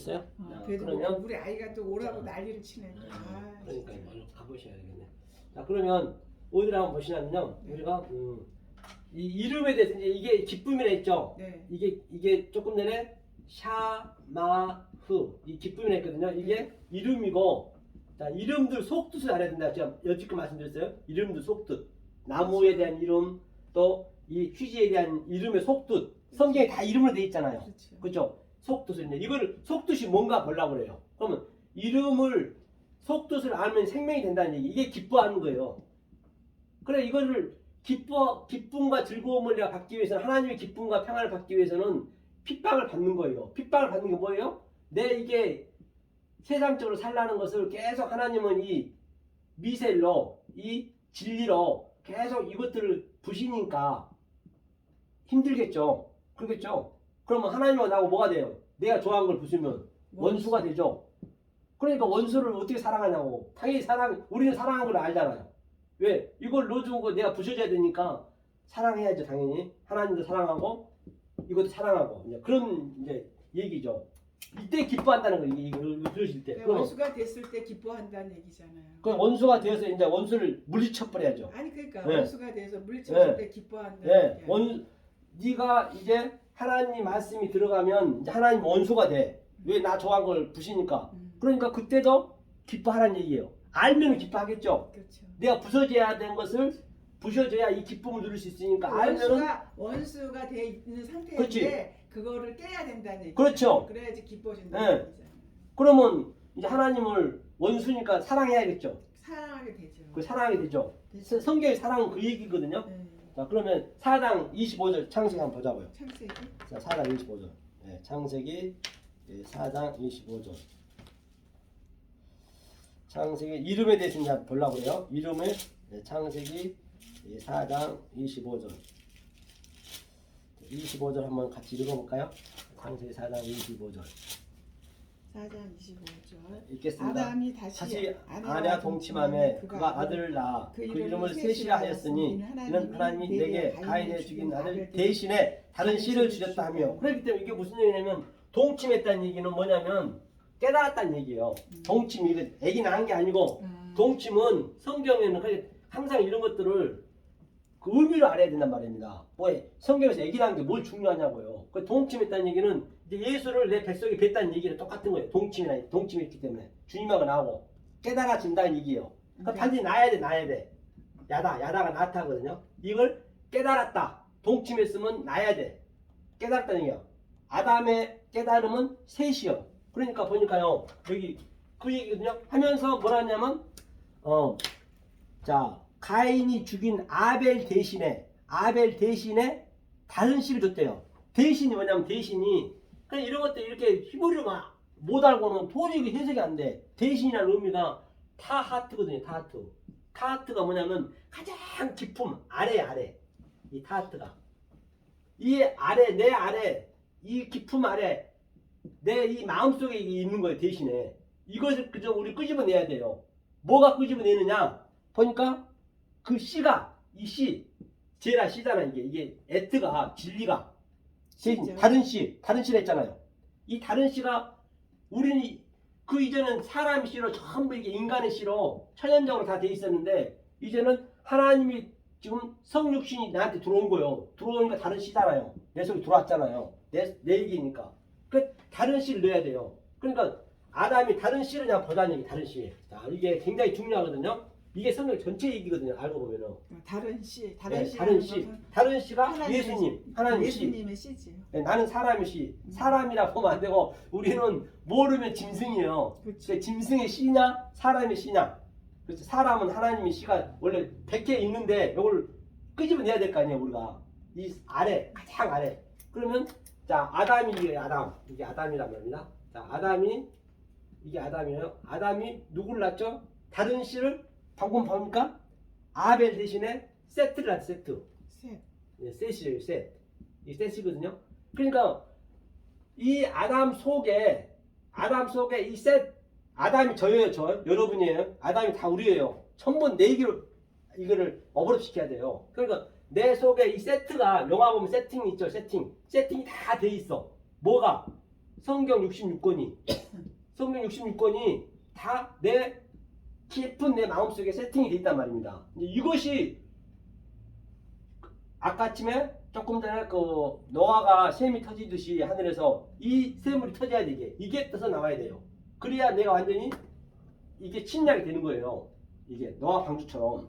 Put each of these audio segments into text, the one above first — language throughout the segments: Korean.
됐어요? 어, 자, 그래도 그러면 우리 아이가 또 오라고 자, 난리를 치네. 아, 그러니까 진짜. 얼른 가보셔야 되겠네. 자 그러면 어디를 한번 보시냐면요. 네. 우리가 음, 이 이름에 대해서 이제 이게 기쁨이라 했죠. 네. 이게 이게 조금 전에 샤마흐 이 기쁨이라 했거든요. 이게 이름이고 자 이름들 속뜻을 알아야 된다. 제가 여지껏 말씀드렸어요. 이름들 속뜻 나무에 대한 이름 또 이 휴지에 대한 이름의 속뜻 성경에 다 이름으로 돼 있잖아요. 그렇죠. 그죠? 이제 이거를 속뜻이 뭔가 보려고 그래요. 그러면 이름을 속뜻을 알면 생명이 된다는 얘기. 이게 기뻐하는 거예요. 그래 이거를 기뻐 기쁨과 즐거움을 내가 받기 위해서는 하나님의 기쁨과 평안을 받기 위해서는 핍박을 받는 거예요. 핍박을 받는 게 뭐예요? 내 이게 세상적으로 살라는 것을 계속 하나님은 이 미셀로 이 진리로 계속 이것들을 부시니까 힘들겠죠. 그렇겠죠. 그러면 하나님과 나하고 뭐가 돼요? 내가 좋아하는 걸 부수면 원수가 되죠. 그러니까 원수를 어떻게 사랑하냐고. 당연히 사랑, 우리는 사랑하는 걸 알잖아요. 왜? 이걸 넣어준 거 내가 부셔줘야 되니까 사랑해야죠, 당연히. 하나님도 사랑하고, 이것도 사랑하고. 이제 그런 이제 얘기죠. 이때 기뻐한다는 거, 이게, 이거 들으실 때. 네, 그럼, 원수가 됐을 때 기뻐한다는 얘기잖아요. 그 원수가 되어서 이제 원수를 물리쳐버려야죠. 아니 그러니까 네. 원수가 돼서 물리쳤을 네. 때 기뻐한다는 네, 얘기야. 원, 네가 이제 하나님 말씀이 들어가면 이제 하나님 원수가 돼. 왜나 좋아한 걸 부시니까. 음, 그러니까 그때도 기뻐하라는 얘기예요. 알면 기뻐하겠죠. 그렇죠. 내가 부서져야 되는 것을 부셔져야 이 기쁨을 누릴 수 있으니까 알면은 원수가 원수가 돼 있는 상태인데. 그거를 깨야 된다는 얘기. 그렇죠. 그래야지 기뻐진다는 네. 그러면 이제 하나님을 원수니까 사랑해야겠죠. 사랑하게 되죠. 그 사랑하게 되죠. 서- 성경의 사랑은 그 얘기거든요. 네. 자 그러면 4장 25절 창세기 한번 보자고요. 창세기. 자 4장 25절. 네, 창세기 예, 4장 25절. 창세기 이름에 대해서 이제 보려고 그래요. 이름을 네, 창세기 예, 4장 25절. 25절 한번 같이 읽어볼까요? 창세기 4장 25절. 4장 25절. 읽겠습니다. 아담이 다시, 다시 아내와 동침함에 그가 아들 아들을 낳아 그그 이름을 셋이라 하였으니 이는 하나님이 내게 가인에 죽인 아들 대신에 다른 씨를 주셨다 하며 그렇기 때문에 이게 무슨 얘기냐면 동침했다는 얘기는 뭐냐면 깨달았다는 얘기예요. 음. 동침 이게 애기 낳은 게 아니고 동침은 성경에는 항상 이런 것들을 그 의미로 알아야 된단 말입니다. 뭐 성경에서 애기 낳은 게 뭘 중요하냐고요. 그 동침했다는 얘기는 예수를 내 뱃속에 뱉다는 얘기는 똑같은 거예요. 동침이나 동침했기 때문에 주님하고 나하고 깨달아진다는 얘기예요. 그러니까 반드시 낳아야 돼, 낳아야 돼. 야다, 야다가 낳다거든요. 이걸 깨달았다. 동침했으면 낳아야 돼. 깨달았다는 얘기야. 아담의 깨달음은 셋이요. 그러니까 보니까요. 여기 그 얘기거든요. 하면서 뭐라 했냐면 어, 자 가인이 죽인 아벨 대신에 아벨 대신에 다른 씨를 줬대요. 대신이 뭐냐면 대신이 그냥 이런 것들 이렇게 히브리로 막못 알고는 도저히 해석이 안 돼. 대신이라는 의미가 타 하트거든요. 타 하트. 타 하트가 뭐냐면 가장 깊음 아래 아래 이 타 하트가 이 아래 내 아래 이 깊음 아래 내 이 마음속에 있는 거예요. 대신에 이것을 그저 우리 끄집어내야 돼요. 뭐가 끄집어내느냐? 보니까 그 씨가 이 씨, 제라 씨잖아 이게 이게 에트가 진리가 씨죠. 다른 씨, 다른 씨라 했잖아요. 이 다른 씨가 우리는 그 이전은 사람 씨로 전부 이게 인간의 씨로 천연적으로 다 돼 있었는데 이제는 하나님이 지금 성육신이 나한테 들어온 거예요. 들어오니까 다른 씨잖아요. 내 속에 들어왔잖아요. 내, 내 얘기니까. 그 다른 씨를 넣어야 돼요. 그러니까 아담이 다른 씨를 그냥 보자는 얘기, 다른 씨. 자, 이게 굉장히 중요하거든요. 이게 성경 전체 얘기거든요. 알고 보면은. 다른 씨, 다른 네, 씨, 다른 씨. 다른 씨가 하나님의 예수님, 하나님 씨. 예수님의 씨지요. 네, 나는 사람의 씨. 사람이라 보면 안 되고 우리는 모르면 짐승이에요. 그 짐승의 씨냐 사람의 씨냐. 그렇죠. 사람은 하나님의 씨가 원래 100개 있는데 이걸 끄집어내야 될 거 아니에요 우리가. 이 아래 가장 아래. 그러면 자 아담이 이게 아담 이게 아담이란 말입니다. 자 아담이 이게 아담이에요. 아담이 누구를 낳죠? 다른 씨를 방금 보니까 아벨 대신에 세트를 낳죠 세트. 셋. 네, 셋이에요, 셋. 이 셋이거든요. 그러니까 이 아담 속에 아담 속에 이 셋 아담이 저예요, 저 여러분이에요. 아담이 다 우리예요. 천번 네 개로 이거를 어그럽 시켜야 돼요. 그러니까 내 속에 이 세트가 영화 보면 세팅 있죠, 세팅. 세팅이 다 돼 있어. 뭐가 성경 66권이 성경 66권이 다 내 깊은 내 마음속에 세팅이 돼 있단 말입니다. 이것이 아까 아침에 조금 전에 그 노아가 샘이 터지듯이 하늘에서 이 샘물이 터져야 되게 이게 떠서 나와야 돼요. 그래야 내가 완전히 이게 침략이 되는 거예요. 이게 노아 방주처럼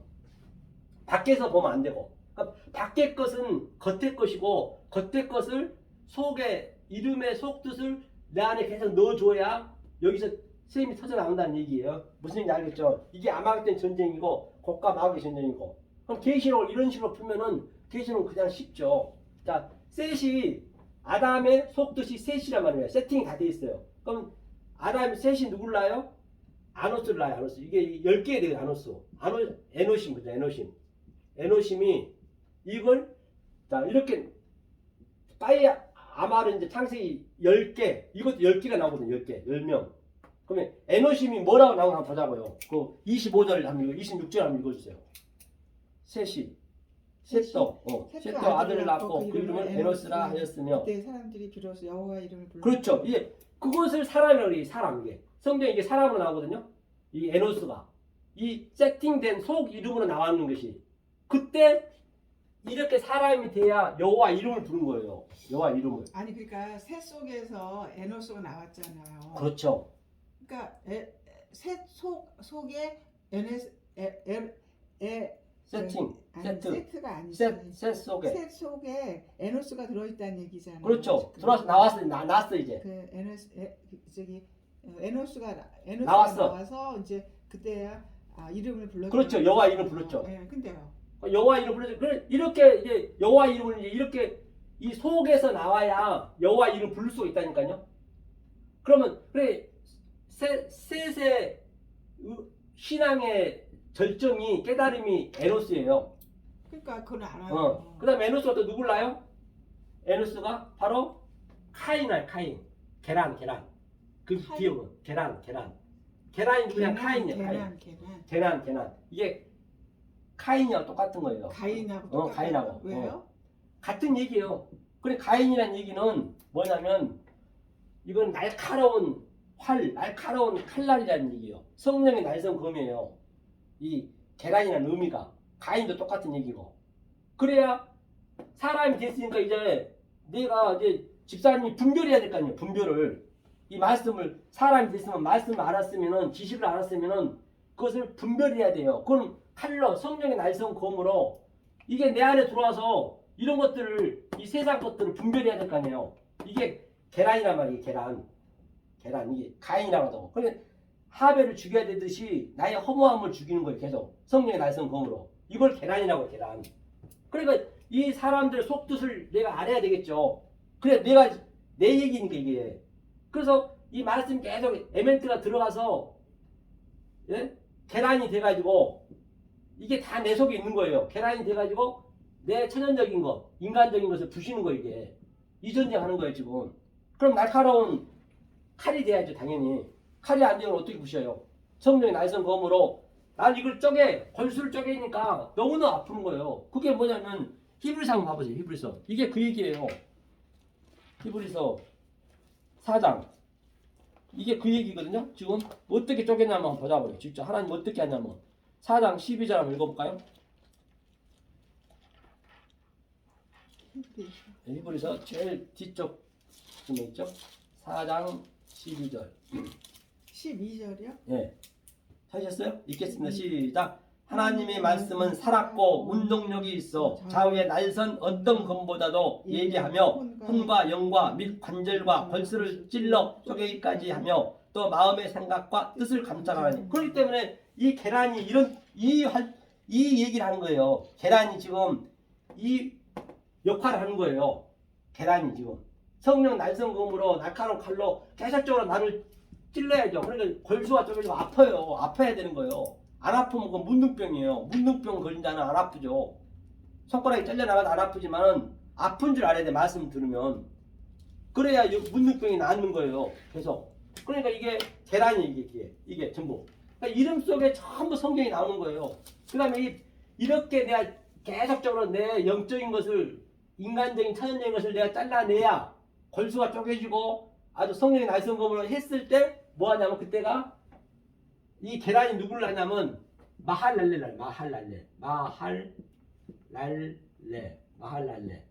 밖에서 보면 안 되고 그러니까 밖의 것은 겉의 것이고 겉의 것을 속에 이름의 속뜻을 내 안에 계속 넣어줘야 여기서 샘이 터져 나온다는 얘기예요. 무슨 얘기인지 알겠죠? 이게 아마겟돈 전쟁이고 고가 마귀 전쟁이고 그럼 계시록을 이런 식으로 풀면은 계시록은 그냥 쉽죠. 자, 셋이 아담의 속뜻이 셋이란 말이에요. 세팅이 다 돼 있어요. 그럼 아담의 셋이 누굴 낳아요? 아노스를 낳아요. 아노스. 이게 10개 돼요. 아노스. 아노 에노심 그죠? 에노심. 에노심이 이걸 자 이렇게 빠이 아마는 이제 창세기 10개 이것도 10개가 나오거든요. 10개. 10명. 그러면 에노심이 뭐라고 나오나 한번 보자고요. 그 25절 한번 읽어 26절 한번 읽어주세요. 셋이 셋도 어, 셋도 아들을 낳고 그그 이름을 에노스라 에노스. 하였으며 그때 사람들이 비로소 여호와 이름을 불러. 그렇죠. 이게 그것을 사람이라고 해 사람 이게 성경 이게 사람으로 나오거든요. 이 에노스가 이 세팅된 속 이름으로 나왔는 것이 그때 이렇게 사람이 돼야 여호와 이름을 부른 거예요. 여호와 이름을. 아니 그러니까 새 속에서 에노스가 나왔잖아요. 그렇죠. 그러니까 에, 새속 속에 에네스 에에 세팅, 아니 세트, 세트가 아니지. 셋, 셋 속에. 새 속에 에노스가 들어있다는 얘기잖아요. 그렇죠. 지금. 들어와서 나왔어, 나, 나왔어 이제. 그 에노스 에, 그 저기 어, 에노스가 나- 에노스가 나왔어. 나와서 이제 그때야 아, 이름을 불렀죠. 그렇죠. 여호와 이름 불렀죠. 예, 근데요. 여호와 이름 불렀죠. 그래 이렇게 이제 여호와 이름을 이제 이렇게 이 속에서 나와야 여호와 이름 부를 수가 있다니까요. 그러면 그래 세, 셋의 의- 신앙의 절정이 깨달음이 에노스예요. 그러니까 그건 알아요. 어. 그다음 에노스가 또 누굴 낳아요? 에노스가 바로 카인알 카인. 계란 계란. 그? 기억은 계란 계란. 계란이 누구냐 카인이야 카인. 계란, 계란. 계란 계란. 이게 카인이랑 똑같은 거예요. 가인하고 어. 가인하고. 왜요? 같은 얘기예요. 그래 가인이란 얘기는 뭐냐면 이건 날카로운 활, 날카로운 칼날이라는 얘기예요. 성령의 날선 검이에요. 이 계란이라는 의미가 가인도 똑같은 얘기고. 그래야 사람이 됐으니까 이제 내가 이제 집사님이 분별해야 될 거 아니에요. 분별을 이 말씀을 사람이 됐으면 말씀을 알았으면은 지식을 알았으면은 그것을 분별해야 돼요. 그럼 칼로 성령의 날선 검으로 이게 내 안에 들어와서 이런 것들을 이 세상 것들을 분별해야 될 거 아니에요. 이게 계란이란 말이에요. 계란. 계란 이게 가인이라고 하고. 그래 하벨을 죽여야 되듯이 나의 허무함을 죽이는 거예요. 계속 성령의 날선 검으로. 이걸 계란이라고. 계란. 그러니까 이 사람들의 속뜻을 내가 알아야 되겠죠. 그래 내가 내 얘기니까 이게. 그래서 이 말씀 계속 에멘트가 들어가서 예? 계란이 돼가지고 이게 다 내 속에 있는 거예요. 계란이 돼가지고 내 천연적인 것, 인간적인 것을 부시는 거 이게. 이 전쟁하는 거예요 지금. 그럼 날카로운 칼이 돼야죠 당연히. 칼이 안 되면 어떻게 부셔요? 성령의 날선 검으로 난 이걸 쪼개 골수를 쪼개니까 너무나 아픈 거예요. 그게 뭐냐면 히브리서 한번 봐보세요. 히브리서 이게 그 얘기예요. 히브리서 4장 이게 그 얘기거든요. 지금 어떻게 쪼개냐면 한번 보자고요. 직접 하나님 어떻게 하냐면 4장 12절 한번 읽어볼까요? 히브리서 제일 뒤쪽쯤에 있죠. 4장 12절. 12절이요? 예. 하셨어요? 읽겠습니다. 시작. 하나님의 말씀은 살았고 운동력이 있어 좌우의 날선 어떤 검보다도 예리하며 혼과 영과 및 관절과 벌스를 찔러 쪼개기까지 하며 또 마음의 생각과 뜻을 감찰하니 그렇기 때문에 이 계란이 이런 이, 할, 이 얘기를 하는 거예요. 계란이 지금 이 역할을 하는 거예요. 계란이 지금 성령 날성검으로 날카로운 칼로 계속적으로 나를 찔러야죠. 그러니까 골수가 쪼개지고 아파요. 아파야 되는 거예요. 안 아프면 그건 문둥병이에요. 문둥병 걸린 자는 안 아프죠. 손가락이 잘려나가도 안 아프지만 아픈 줄 알아야 돼. 말씀 들으면. 그래야 이 문둥병이 낫는 거예요. 계속. 그러니까 이게 계란이 이게 이게, 이게 전부. 그러니까 이름 속에 전부 성경이 나오는 거예요. 그 다음에 이, 이렇게 내가 계속적으로 내 영적인 것을 인간적인 천연적인 것을 내가 잘라내야 골수가 쪼개지고 아주 성령의 날성검으로 했을 때 뭐 하냐면 그때가 이 계란이 누구를 낳냐면 마할랄레를 마할랄레. 마할랄레. 마할랄레.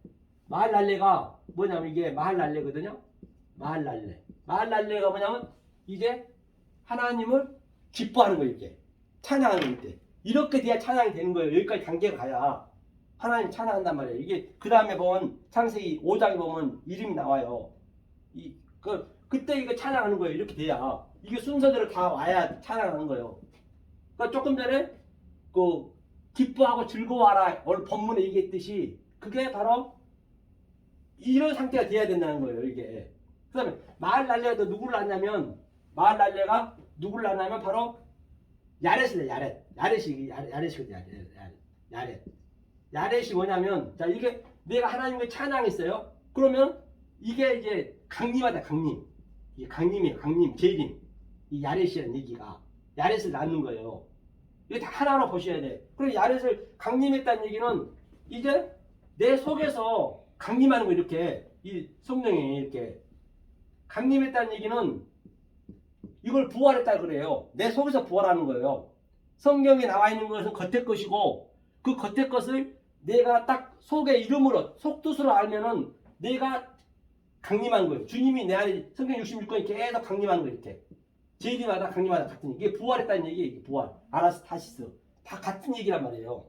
마할랄레가 뭐냐면 이게 마할랄레거든요. 마할랄레. 마할랄레가 뭐냐면 이게 하나님을 기뻐하는 거예요 이게. 찬양하는 거 이때. 이렇게 돼야 찬양이 되는 거예요. 여기까지 단계가 가야 하나님 찬양한단 말이에요. 이게 그 다음에 보면 창세기 5장에 보면 이름이 나와요. 이 그 그때 이거 찬양하는 거예요. 이렇게 돼야. 이게 순서대로 다 와야 찬양하는 거예요. 그러니까 조금 전에 그 기뻐하고 즐거워하라 오늘 본문에 얘기했듯이 그게 바로 이런 상태가 돼야 된다는 거예요 이게. 그 다음에 마을 날레가 누구를 낳냐면 마을 날레가 누구를 낳냐면 바로 야렛이래 야렛. 야렛이 야- 야렛이거든 야렛. 야렛 야렛 야렛이 뭐냐면 자 이게 내가 하나님을 찬양했어요. 그러면 이게 이제 강림하다 강림. 이게 강림이에요 강림 재림. 이 야렛이라는 얘기가 야렛을 낳는 거예요. 이거 다 하나하나 보셔야 돼. 그리고 야렛을 강림했다는 얘기는 이제 내 속에서 강림하는 거 이렇게 이 성령이 이렇게 강림했다는 얘기는 이걸 부활했다 그래요. 내 속에서 부활하는 거예요. 성경에 나와 있는 것은 겉의 것이고 그 겉의 것을 내가 딱 속의 이름으로 속뜻으로 알면은 내가 강림한 거예요. 주님이 내 안에 성경 66권이 계속 강림하는 거예요. 이렇게 제일마다 강림하다 같은 얘기. 이게 부활했다는 얘기 이게 부활. 아라스타시스 다 같은 얘기란 말이에요.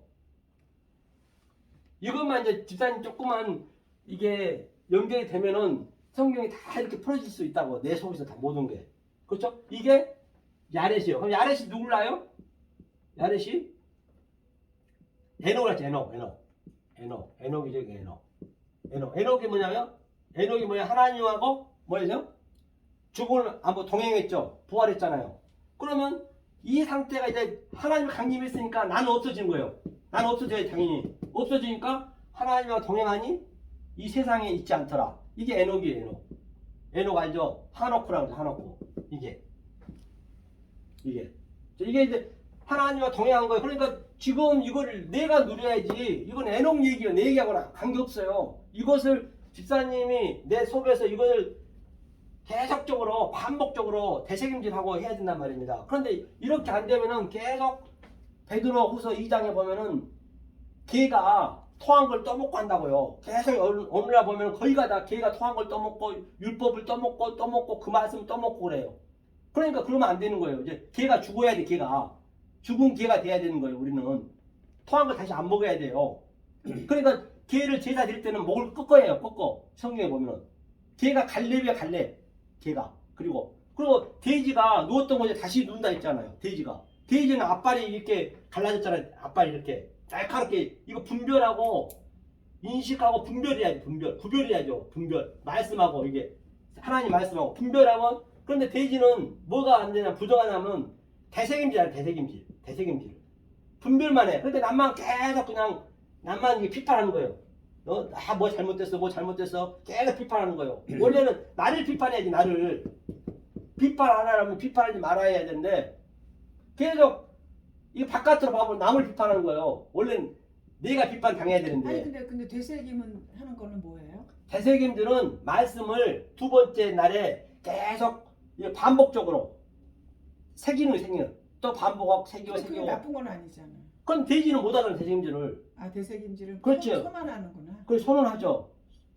이것만 이제 집사님 조금만 이게 연결이 되면은 성경이 다 이렇게 풀어질 수 있다고 내 속에서 다 모든 게 그렇죠? 이게 야렛이요. 그럼 야렛이 누굴라요? 야렛이 에녹이지 에녹 에녹 에녹 에녹이죠 에녹 에녹 에녹이 뭐냐면 에녹이 뭐야 하나님하고 뭐예요? 죽음을 한번 동행했죠. 부활했잖아요. 그러면 이 상태가 이제 하나님 강림했으니까 나는 없어진 거예요. 나는 없어져야 당연히 없어지니까 하나님과 동행하니 이 세상에 있지 않더라. 이게 에녹이에요, 에녹. 에녹 알죠? 하노크라고 하죠, 하노크. 이게. 이게. 자, 이게 이제 하나님과 동행한 거예요. 그러니까 지금 이거를 내가 누려야지. 이건 에녹 얘기예요. 내 얘기하고는 관계없어요. 이것을 집사님이 내 속에서 이걸 계속적으로 반복적으로 되새김질하고 해야 된단 말입니다. 그런데 이렇게 안 되면은 계속 베드로 후서 2장에 보면은 개가 토한 걸 떠먹고 한다고요. 계속 오늘- 오늘날 보면 거의가 다 개가 토한 걸 떠먹고 율법을 떠먹고 떠먹고 그 말씀 떠먹고 그래요. 그러니까 그러면 안 되는 거예요. 이제 개가 죽어야 돼 개가 죽은 개가 돼야 되는 거예요. 우리는 토한 걸 다시 안 먹어야 돼요. 그러니까 개를 제사 드릴 때는 목을 꺾어야 해요. 꺾어 성경에 보면은 개가 갈렙이야 갈렙 개가 그리고 그리고 돼지가 누웠던 곳에 다시 누운다 했잖아요. 돼지가 돼지는 앞발이 이렇게 갈라졌잖아요. 앞발이 이렇게 날카롭게 이거 분별하고 인식하고 분별해야지 분별 구별해야죠 분별 말씀하고 이게 하나님 말씀하고 분별하면 그런데 돼지는 뭐가 안 되냐 부정하냐면 대책임질 알아 대책임질 대책임질 분별만 해. 근데 남만 계속 그냥 남만 이게 비판하는 거예요. 너 아 뭐 잘못됐어 뭐 잘못됐어. 계속 비판하는 거예요. 원래는 나를 비판해야지 나를. 비판 안 하려면 비판하지 말아야 되는데 계속 이 바깥으로 봐보면 남을 비판하는 거예요. 원래는 내가 비판 당해야 아니 되는데. 근데 근데 되새김은 하는 거는 뭐예요? 대세김들은 말씀을 두 번째 날에 계속 반복적으로. 새기는 거 새기는 또 반복하고 새기고 근데 그게 새기고 나쁜 건 아니잖아. 그럼 돼지는 못하는 대세김들을 아 되새김질은 그렇죠. 손- 손만하는구나. 그걸 선언하죠.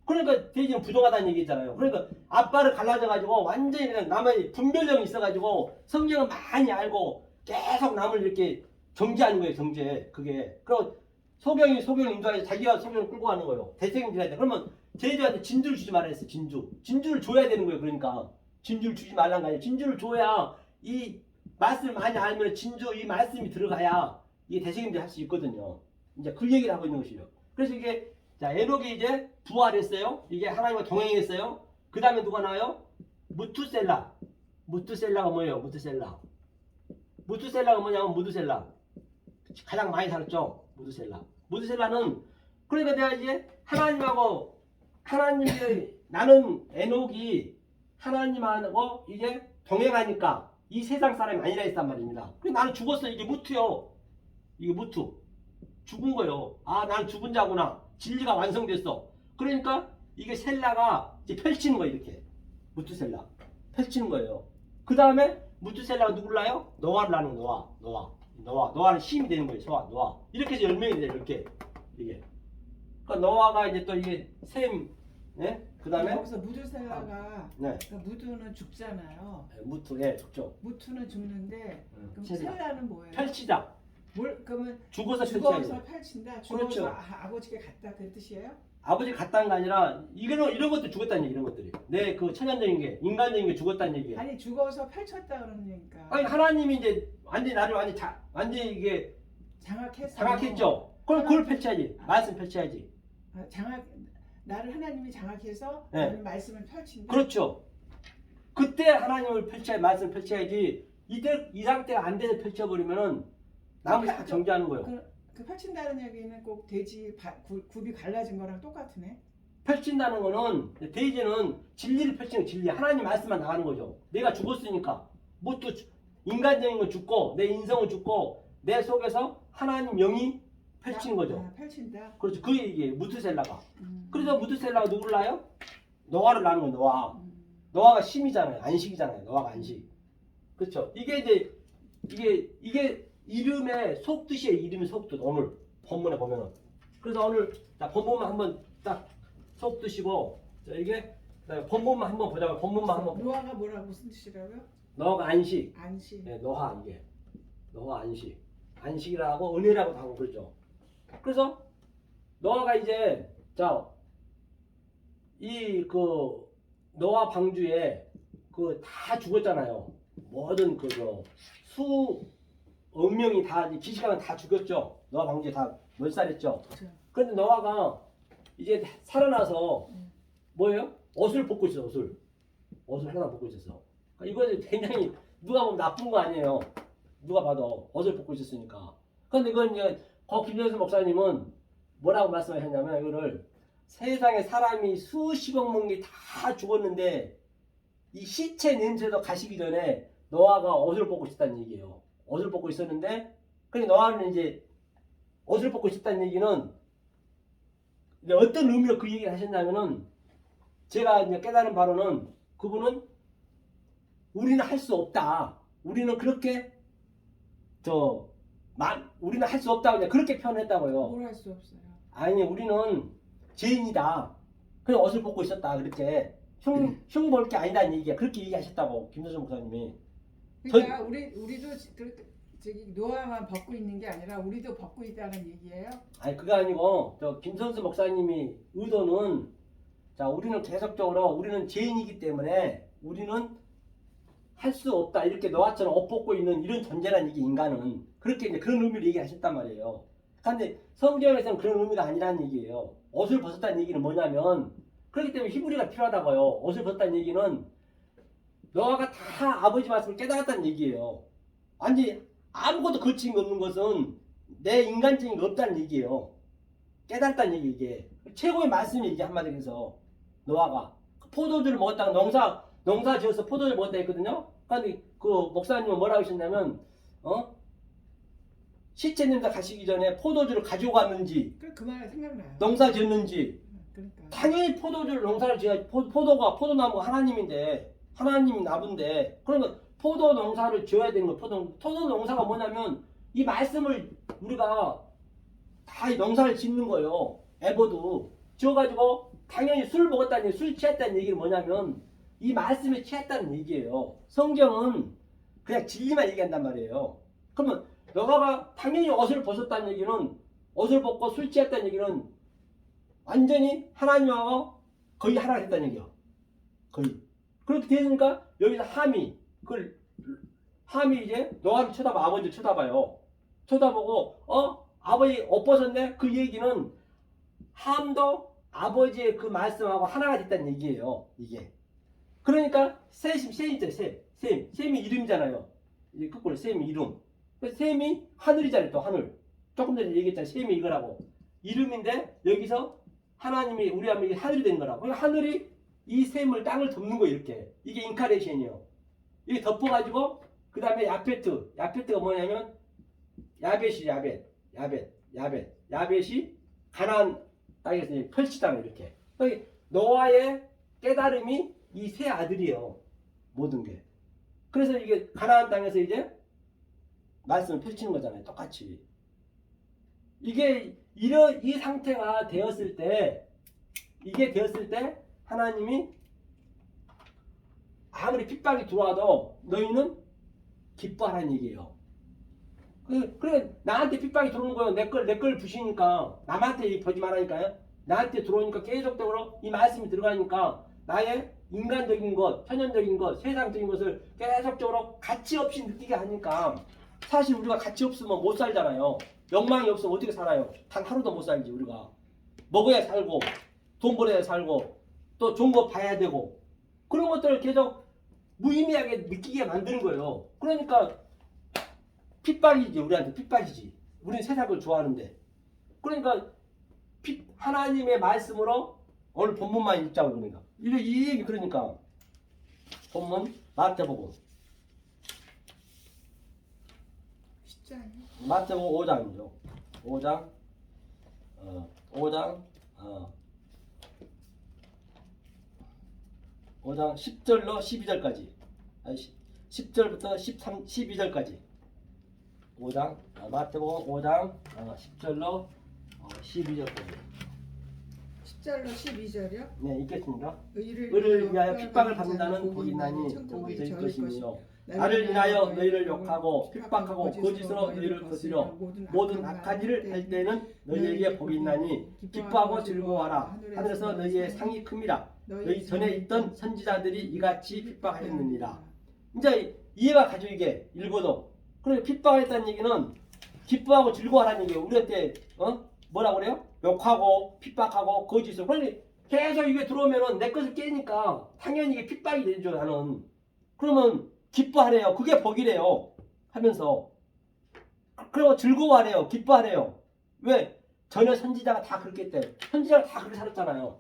그러니까 돼지는 부정하다는 얘기잖아요. 그러니까 앞발을 갈라져 가지고 완전히 그냥 남의 분별력이 있어 가지고 성경을 많이 알고 계속 남을 이렇게 정지하는 거예요. 정제 그게. 그리고 소경이 소경을 인도해서 자기가 소경을 끌고 가는 거예요. 대책임질해야 돼. 그러면 돼지한테 진주를 주지 말라 했어. 진주. 진주를 줘야 되는 거예요. 그러니까 진주를 주지 말란 거 아니에요. 진주를 줘야 이 말씀을 많이 알면 진주 이 말씀이 들어가야 이게 대책임질 할수 있거든요. 이제 그 얘기를 하고 있는 것이죠. 그래서 이게 자, 에녹이 이제 부활했어요. 이게 하나님과 동행했어요. 그 다음에 누가 나와요? 무투셀라. 무투셀라가 뭐예요? 무투셀라. 무투셀라가 뭐냐면 무두셀라. 가장 많이 살았죠. 무두셀라. 무두셀라는 그러니까 내가 이제 하나님하고 하나님이 나는 에녹이 하나님하고 이제 동행하니까 이 세상 사람이 아니라 했단 말입니다. 그래 나는 죽었어. 이게 무투요. 이게 무투. 죽은 거예요. 아, 나는 죽은 자구나. 진리가 완성됐어. 그러니까 이게 셀라가 이제 펼치는 거예요, 이렇게. 무투셀라 펼치는 거예요. 그 다음에 무투셀라가 누굴라요? 노아를 낳는 노아, 노아, 노아, 노아는 힘이 되는 거예요. 소아, 노아. 이렇게 해서 열명이 돼요. 이렇게 이게. 그러니까 노아가 이제 또 이게 셈, 네? 그 다음에 여기서 무드셀라가 네, 그러니까 무드는 죽잖아요. 무투, 예, 좋죠. 무투는 죽는데 그럼 셀라. 셀라는 뭐예요? 펼치자. 뭘 그러면 죽어서 죽어서. 펼친다. 죽어서 그렇죠. 아, 아버지께 갔다 그 뜻이에요? 아버지 갔다는 게 아니라 이런 이런 것도 죽었다는 얘기, 이런 것들이. 내 그 천연적인 게 인간적인 게 죽었다는 얘기예요. 아니 죽어서 펼쳤다 그러는 얘기니까. 아니 하나님이 이제 완전 히 나를 완전 자, 완전 히 이게 장악했어. 장악했죠. 그럼 그걸 펼쳐야지. 말씀 펼쳐야지. 아, 장악 나를 하나님이 장악해서 네. 나는 말씀을 펼친다. 그렇죠. 그때 하나님을 펼쳐야 말씀 펼쳐야지. 이때 이 상태가 안 돼서 펼쳐버리면은 나머지 다 정지하는 거예요. 그, 그 펼친다는 얘기는 꼭 돼지 바, 구, 굽이 갈라진 거랑 똑같으네. 펼친다는 거는 대지는 진리를 펼치는 진리. 하나님 말씀만 나가는 거죠. 내가 죽었으니까 뭐 또 인간적인 건 죽고 내 인성은 죽고 내 속에서 하나님 영이 펼치는 거죠. 아, 펼친다. 그렇죠. 그 얘기예요. 무트셀라가. 음. 그래서 무트셀라가 누구를 낳아요? 노아를 낳는 거예요. 노아. 음. 노아가 심이잖아요. 안식이잖아요. 노아가 안식. 그렇죠. 이게 이제 이게 이게 이름의 속뜻이에요. 이름의 속뜻. 오늘 본문에 보면은. 그래서 오늘 자 본문만 한번 딱 속뜻이고 자 이게 본문만 한번 보자고. 본문만 한번. 노아가 뭐라고 무슨 뜻이라고요? 노아가 안식. 안식. 네, 노아 이게. 노아 안식. 안식이라고 은혜라고도 하고 그러죠. 그래서 노아가 이제 자이그 노아 방주에 그 다 죽었잖아요. 모든 그저수 억명이 다 이제 기시강은 다 죽였죠. 노아 방주에 다 멸살했죠. 그렇죠. 근데 노아가 이제 살아나서 음. 뭐예요? 옷을 벗고 있어 옷을 옷을 하나 벗고 있었어. 그러니까 이거는 굉장히 누가 보면 나쁜 거 아니에요. 누가 봐도 옷을 벗고 있었으니까. 그런데 이건 이제 거 김정수 목사님은 뭐라고 말씀하셨냐면 이거를 세상에 사람이 수십억 명이 다 죽었는데 이 시체 냄새도 가시기 전에 노아가 옷을 벗고 있었다는 얘기예요. 옷을 벗고 있었는데 근데 노아는 이제 옷을 벗고 있었다는 얘기는 어떤 의미로 그 얘기를 하셨냐면은 제가 이제 깨달은 바로는 그분은 우리는 할 수 없다. 우리는 그렇게 저 만, 우리는 할 수 없다고 그냥 그렇게 표현했다고요. 뭘 할 수 없어요. 아니 우리는 죄인이다. 그냥 옷을 벗고 있었다. 그렇게 흉, 흉볼 게 아니다는 얘기야. 그렇게 얘기하셨다고 김도전 목사님이. 그러니까 우리 우리도 지- 그, 저기 노아만 벗고 있는 게 아니라 우리도 벗고 있다는 얘기예요. 아니 그게 아니고 저 김선수 목사님이 의도는 자 우리는 계속적으로 우리는 죄인이기 때문에 우리는 할 수 없다 이렇게 너와처럼 옷 벗고 있는 이런 존재란 얘기 인간은 그렇게 이제 그런 의미로 얘기하셨단 말이에요. 그런데 성경에서는 그런 의미가 아니라는 얘기예요. 옷을 벗었다는 얘기는 뭐냐면 그렇기 때문에 히브리가 필요하다고요. 옷을 벗었다는 얘기는 너가 다 아버지 말씀을 깨달았다는 얘기예요. 완전히 아무것도 거친 게 없는 것은 내 인간적인 게 없다는 얘기예요. 깨달았다는 얘기 이게 최고의 말씀이 이게 한마디로 해서 노아가 포도주를 먹었다가 농사 농사 지어서 포도주를 먹었다 했거든요. 근데 그 목사님은 뭐라고 하셨냐면 어 시체 냄새 가시기 전에 포도주를 가지고 갔는지 그, 그 생각나요. 농사 지었는지 그러니까. 당연히 포도주를 농사를 지어야 포, 포도가 포도나무가 하나님인데 하나님이 나쁜데 그러면 포도 농사를 지어야 되는 거 포도 포도 농사가 뭐냐면 이 말씀을 우리가 다 이 농사를 짓는 거예요. 에버도 지어가지고 당연히 술 먹었다는 얘기, 술 취했다는 얘기는 뭐냐면 이 말씀에 취했다는 얘기예요. 성경은 그냥 진리만 얘기한단 말이에요. 그러면 너가 당연히 옷을 벗었다는 얘기는 옷을 벗고 술 취했다는 얘기는 완전히 하나님하고 거의 하나가 됐다는 얘기야. 거의. 그렇게 되니까 여기서 함이 그걸 함이 이제 노아를 쳐다봐 아버지를 쳐다봐요. 쳐다보고 어 아버지 옷 벗었네 그 얘기는 함도 아버지의 그 말씀하고 하나가 됐다는 얘기예요. 이게. 그러니까 셈이 셈이죠 셈. 셈. 셈이 이름이잖아요. 이제 거꾸로 셈이 이름. 그 셈이 하늘이잖아요 또 하늘. 조금 전에 얘기했잖아요 셈이 이거라고. 이름인데 여기서 하나님이 우리 하면 하늘이 된 거라고. 그러니까 하늘이 이 셈을 땅을 덮는 거예요 이렇게. 이게 인카레이션이에요. 이게 덮어가지고 그 다음에 야페트. 야페트가 뭐냐면 야벳이 야벳, 야벳, 야벳, 야벳이 가나안 땅에서 펼치잖아요 이렇게. 그러니까 노아의 깨달음이 이 세 아들이에요. 모든 게. 그래서 이게 가나안 땅에서 이제 말씀을 펼치는 거잖아요. 똑같이. 이게 이런 이 상태가 되었을 때 이게 되었을 때 하나님이 아무리 핍박이 들어와도 너희는 기뻐하라는 얘기예요. 그, 그래 나한테 핍박이 들어오는 거예요. 내걸내 걸 부시니까 남한테 이 보지 말라니까요. 나한테 들어오니까 계속적으로 이 말씀이 들어가니까 나의 인간적인 것, 천연적인 것, 세상적인 것을 계속적으로 가치 없이 느끼게 하니까 사실 우리가 가치 없으면 못 살잖아요. 욕망이 없으면 어떻게 살아요? 단 하루도 못 살지 우리가. 먹어야 살고 돈 벌어야 살고 또 좋은 거 봐야 되고 그런 것들을 계속 무의미하게 느끼게 만드는 거예요. 그러니까 핍박이지 우리한테 핍박이지. 우리는 세상을 좋아하는데. 그러니까 핍- 하나님의 말씀으로 오늘 본문만 읽자고 그러니까. 이, 이 얘기 그러니까 본문 마태복음 마태복음 5장이죠. 5장 어, 5장 어, 5장 10절로 12절까지 아니 10 절부터 13 12절까지 5장 어, 마태복음 5장 어, 10절로 어, 12절까지 십자로 12절이요. 네 읽겠습니다. 의를, 의를 위하여 핍박을 받는다는 복이 복이 저희 저희 것이며 것이며 나를 인하여 너희를 욕하고 핍박하고 거짓으로 너희를 거스려 모든 악한 일을 할 때는 너희에게 복이 있나니 기뻐하고 즐거워하라. 하늘에서 너희의 상이 큽니다. 너희 전에 있던 선지자들이 이같이 핍박하였느니라. 이제 이해가 가죠 이게. 읽어도. 그래 핍박했다는 얘기는 기뻐하고 즐거워하라는 얘기예요. 우리한테 어? 뭐라 그래요? 욕하고 핍박하고 거짓으로. 그러니 계속 이게 들어오면은 내 것을 깨니까 당연히 이게 핍박이 되죠 나는. 그러면 기뻐하래요. 그게 복이래요. 하면서 그리고 즐거워하래요. 기뻐하래요. 왜? 전에 선지자가 다 그렇게 했대. 선지자가 다 그렇게 살았잖아요.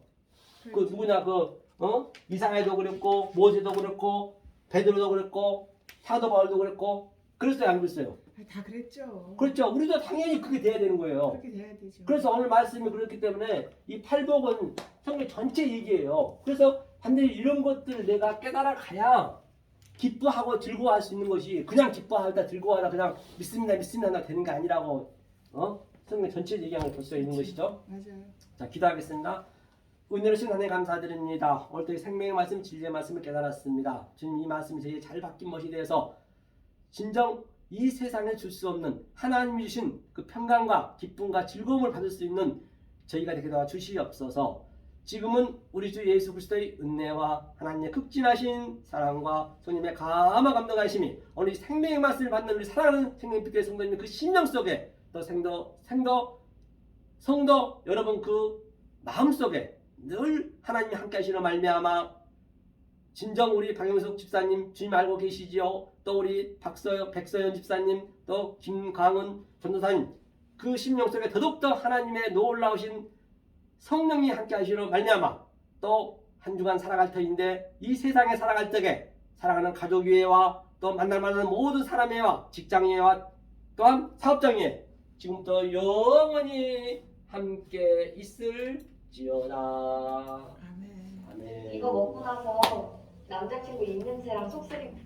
그 누구냐? 그 어? 이사야도 그랬고 모세도 그랬고 베드로도 그랬고 사도 바울도 그랬고 그랬어요? 안 그랬어요? 다 그랬죠. 그렇죠. 우리도 당연히 그게 돼야 되는 거예요. 그렇게 돼야 되죠. 그래서 오늘 말씀이 그렇기 때문에 이 팔복은 성경 전체 얘기예요. 그래서 반드시 이런 것들을 내가 깨달아 가야 기뻐하고 즐거워할 수 있는 것이 그냥 기뻐하다 즐거워하다 그냥 믿습니다 믿습니다 되는 게 아니라고 어? 성경 전체 얘기하는 걸 볼 수 있는 것이죠 맞아요. 자 기도하겠습니다. 은혜로신 하나님 감사드립니다. 오늘 또 생명의 말씀, 진리의 말씀을 깨달았습니다. 주님 이 말씀이 저희 잘 바뀐 것이 되어서 진정 이 세상에 줄 수 없는 하나님이 주신 그 평강과 기쁨과 즐거움을 받을 수 있는 저희가 되게 도와 주시옵소서. 지금은 우리 주 예수 그리스도의 은혜와 하나님의 극진하신 사랑과 손님의 감화 감동하심이 오늘 이 생명의 말씀을 받는 우리 사랑하는 생명 빛의 성도님 그 심령 속에 또 생도 생도 성도 여러분 그 마음 속에 늘 하나님이 함께 하시는 말미암아 진정 우리 박영석 집사님 주님 알고 계시지요? 또 우리 박서영 백서연 집사님 또 김광은 전도사님 그 심령 속에 더욱더 하나님의 놀라우신 성령이 함께 하시는 말미암아 또 한 주간 살아갈 터인데 이 세상에 살아갈 적에 사랑하는 가족 위에와 또 만날 만한 모든 사람 위에와 직장 위에와 또한 사업장 위에 지금부터 영원히 함께 있을지어다. 아멘. 아멘. 이거 먹고 나서 남자친구 입냄새랑 속쓰림